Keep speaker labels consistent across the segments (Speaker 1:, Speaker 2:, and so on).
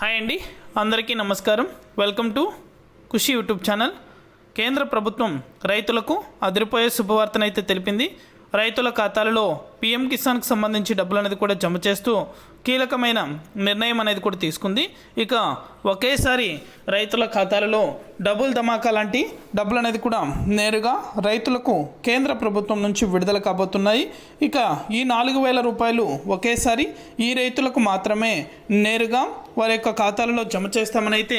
Speaker 1: Hi అండి. అందరికీ నమస్కారం. Welcome to Khushi YouTube channel. కేంద్ర ప్రభుత్వం రైతులకు అదిరిపోయే శుభవార్తనైతే తెలిపింది. రైతుల ఖాతాలలో పీఎం కిసాన్కి సంబంధించి డబ్బులు అనేది కూడా జమ చేస్తూ కీలకమైన నిర్ణయం అనేది కూడా తీసుకుంది. ఇక ఒకేసారి రైతుల ఖాతాలలో డబుల్ ధమాకా లాంటి డబ్బులు అనేది కూడా నేరుగా రైతులకు కేంద్ర ప్రభుత్వం నుంచి విడుదల కాబోతున్నాయి. ఇక ఈ నాలుగు వేల రూపాయలు ఒకేసారి ఈ రైతులకు మాత్రమే నేరుగా వారి యొక్క ఖాతాలలో జమ చేస్తామని అయితే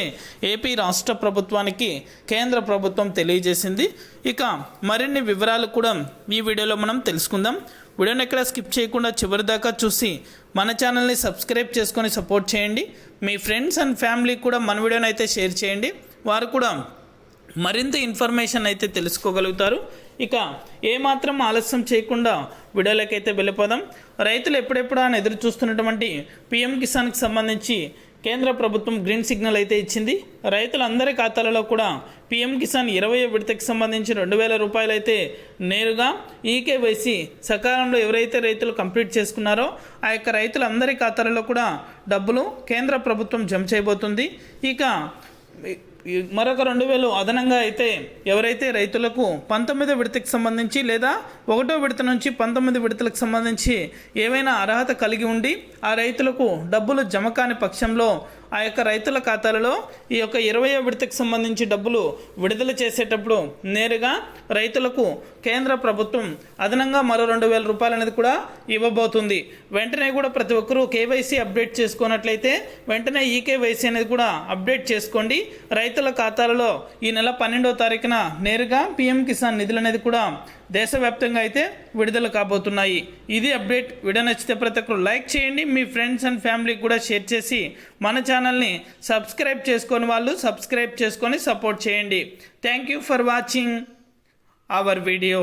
Speaker 1: ఏపీ రాష్ట్ర ప్రభుత్వానికి కేంద్ర ప్రభుత్వం తెలియజేసింది. ఇక మరిన్ని వివరాలు కూడా ఈ వీడియోలో మనం తెలుసుకుందాం. వీడియోని ఎక్కడ స్కిప్ చేయకుండా చివరి దాకా చూసి మన ఛానల్ని సబ్స్క్రైబ్ చేసుకొని సపోర్ట్ చేయండి. మీ ఫ్రెండ్స్ అండ్ ఫ్యామిలీ కూడా మన వీడియోని అయితే షేర్ చేయండి. వారు కూడా మరింత ఇన్ఫర్మేషన్ అయితే తెలుసుకోగలుగుతారు. ఇక ఏమాత్రం ఆలస్యం చేయకుండా వీడియోలకైతే వెళ్ళిపోదాం. రైతులు ఎప్పుడెప్పుడు అని ఎదురు చూస్తున్నటువంటి పిఎం కిసాన్కి సంబంధించి కేంద్ర ప్రభుత్వం గ్రీన్ సిగ్నల్ అయితే ఇచ్చింది. రైతులందరి ఖాతాలలో కూడా పిఎం కిసాన్ ఇరవై విడతకి సంబంధించి రెండు వేల రూపాయలు అయితే నేరుగా ఈకేవైసీ సకాలంలో ఎవరైతే రైతులు కంప్లీట్ చేసుకున్నారో ఆ యొక్క రైతులందరి ఖాతాలలో కూడా డబ్బులు కేంద్ర ప్రభుత్వం జమ చేయబోతుంది. ఇక మరొక రెండు వేలు అదనంగా అయితే ఎవరైతే రైతులకు పంతొమ్మిదో విడతకి సంబంధించి లేదా ఒకటో విడత నుంచి పంతొమ్మిది విడతలకు సంబంధించి ఏవైనా అర్హత కలిగి ఉండి ఆ రైతులకు డబ్బులు జమ కాని పక్షంలో ఆ యొక్క రైతుల ఖాతాలలో ఈ యొక్క ఇరవయో విడతకు సంబంధించి డబ్బులు విడుదల చేసేటప్పుడు నేరుగా రైతులకు కేంద్ర ప్రభుత్వం అదనంగా మరో రెండు వేల రూపాయలు అనేది కూడా ఇవ్వబోతుంది. వెంటనే కూడా ప్రతి ఒక్కరూ కేవైసీ అప్డేట్ చేసుకున్నట్లయితే వెంటనే ఈ కేవైసీ అనేది కూడా అప్డేట్ చేసుకోండి. రైతుల ఖాతాలలో ఈ నెల పన్నెండవ తారీఖున నేరుగా పిఎం కిసాన్ నిధులు అనేది కూడా దేశవ్యాప్తంగా అయితే విడుదల కాబోతున్నాయి. ఇది అప్డేట్. వీడియో నచ్చితే ప్రతి ఒక్కరు లైక్ చేయండి. మీ ఫ్రెండ్స్ అండ్ ఫ్యామిలీకి కూడా షేర్ చేసి మన ఛానల్ని సబ్స్క్రైబ్ చేసుకొని వాళ్ళు సబ్స్క్రైబ్ చేసుకొని సపోర్ట్ చేయండి. Thank you for watching our video